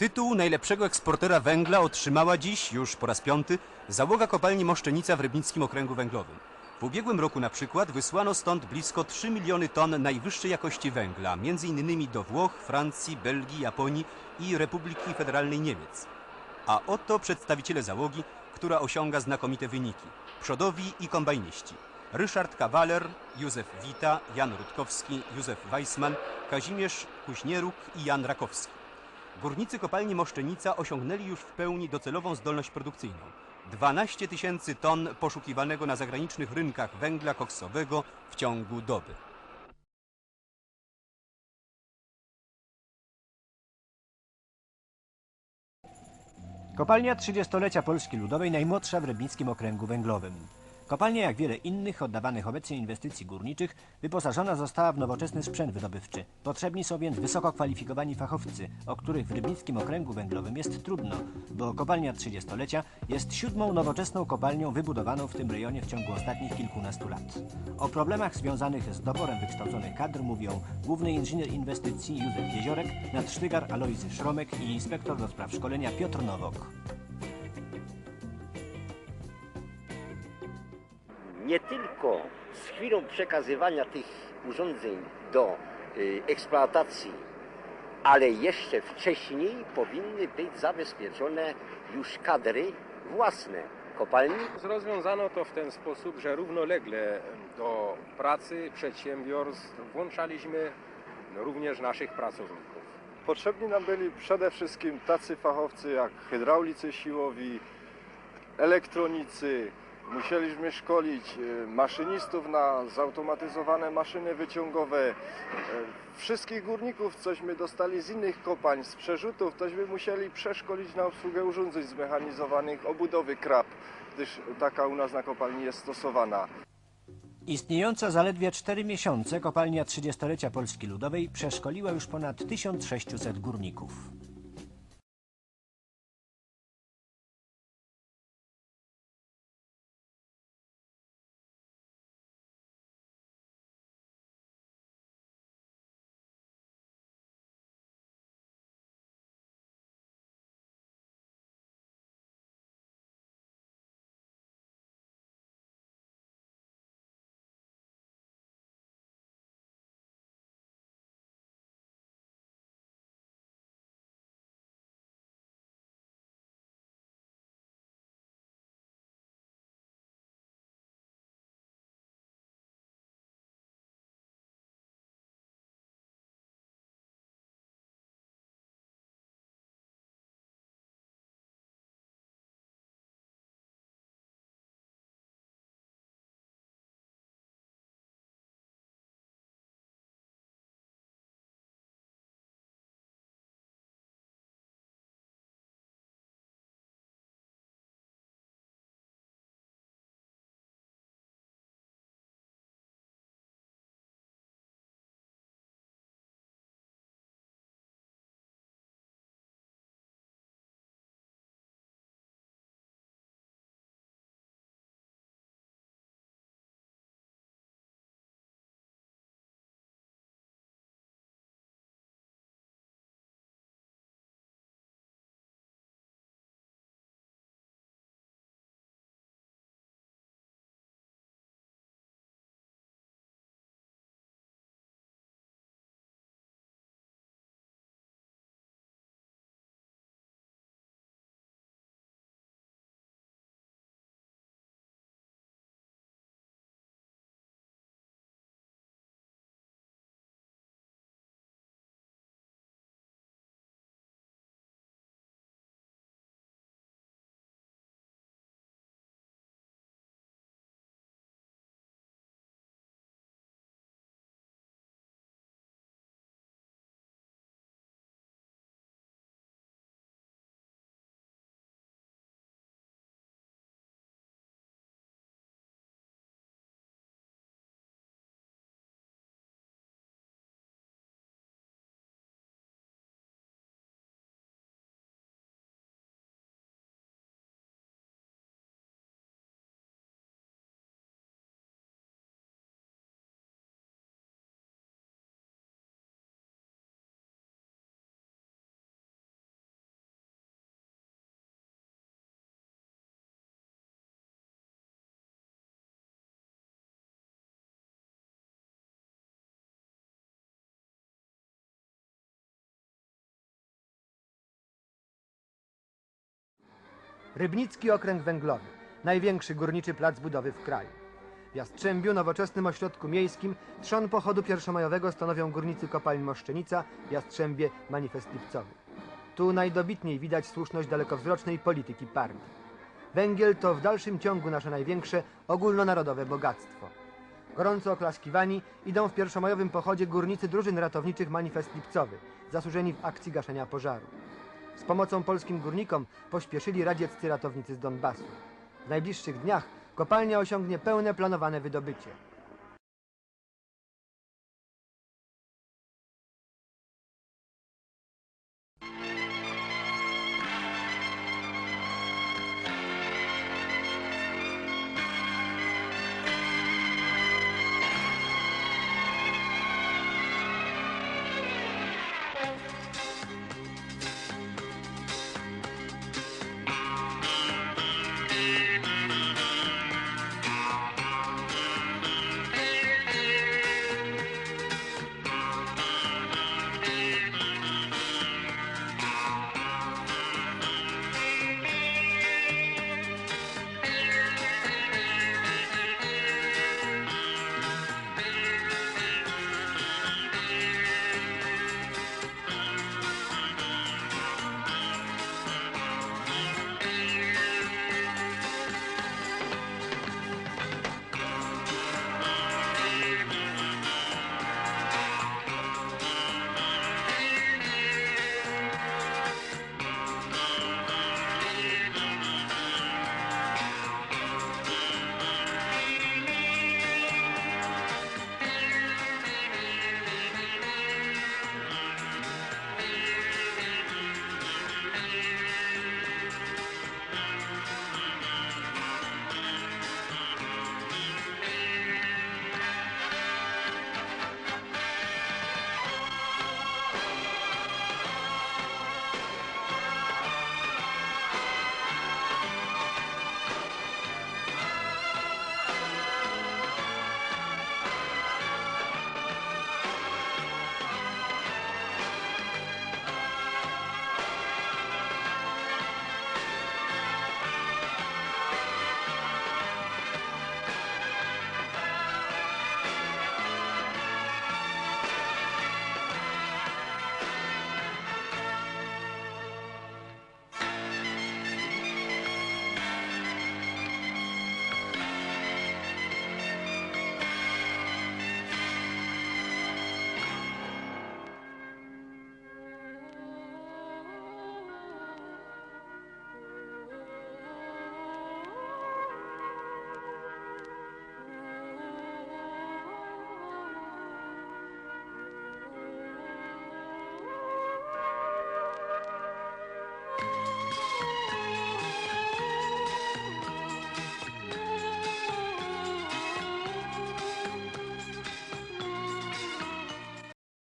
Tytuł najlepszego eksportera węgla otrzymała dziś, już po raz piąty, załoga kopalni Moszczenica w Rybnickim Okręgu Węglowym. W ubiegłym roku na przykład wysłano stąd blisko 3 miliony ton najwyższej jakości węgla, innymi do Włoch, Francji, Belgii, Japonii i Republiki Federalnej Niemiec. A oto przedstawiciele załogi, która osiąga znakomite wyniki. Przodowi i kombajniści. Ryszard Kawaler, Józef Wita, Jan Rutkowski, Józef Weissman, Kazimierz Kuźnieruk i Jan Rakowski. Górnicy kopalni Moszczenica osiągnęli już w pełni docelową zdolność produkcyjną. 12 tysięcy ton poszukiwanego na zagranicznych rynkach węgla koksowego w ciągu doby. Kopalnia 30-lecia Polski Ludowej najmłodsza w Rybnickim Okręgu Węglowym. Kopalnia, jak wiele innych oddawanych obecnie inwestycji górniczych, wyposażona została w nowoczesny sprzęt wydobywczy. Potrzebni są więc wysoko kwalifikowani fachowcy, o których w Rybnickim Okręgu Węglowym jest trudno, bo kopalnia 30-lecia jest siódmą nowoczesną kopalnią wybudowaną w tym rejonie w ciągu ostatnich kilkunastu lat. O problemach związanych z doborem wykształconych kadr mówią główny inżynier inwestycji Józef Jeziorek, nadsztygar Alojzy Szromek i inspektor do spraw szkolenia Piotr Nowok. Nie tylko z chwilą przekazywania tych urządzeń do y, eksploatacji, ale jeszcze wcześniej powinny być zabezpieczone już kadry własne kopalni. Rozwiązano to w ten sposób, że równolegle do pracy przedsiębiorstw włączaliśmy również naszych pracowników. Potrzebni nam byli przede wszystkim tacy fachowcy jak hydraulicy siłowi, elektronicy. Musieliśmy szkolić e, maszynistów na zautomatyzowane maszyny wyciągowe. E, Wszystkich górników, cośmy dostali z innych kopalń, z przerzutów, tośmy musieli przeszkolić na obsługę urządzeń zmechanizowanych, obudowy krab, gdyż taka u nas na kopalni jest stosowana. Istniejąca zaledwie 4 miesiące kopalnia 30-lecia Polski Ludowej przeszkoliła już ponad 1600 górników. Rybnicki Okręg Węglowy, największy górniczy plac budowy w kraju. W Jastrzębiu, nowoczesnym ośrodku miejskim, trzon pochodu pierwszomajowego stanowią górnicy kopalń Moszczenica, Jastrzębie, Manifest Lipcowy. Tu najdobitniej widać słuszność dalekowzrocznej polityki partii. Węgiel to w dalszym ciągu nasze największe ogólnonarodowe bogactwo. Gorąco oklaskiwani idą w pierwszomajowym pochodzie górnicy drużyn ratowniczych Manifest Lipcowy, zasłużeni w akcji gaszenia pożaru. Z pomocą polskim górnikom pośpieszyli radzieccy ratownicy z Donbasu. W najbliższych dniach kopalnia osiągnie pełne planowane wydobycie. you.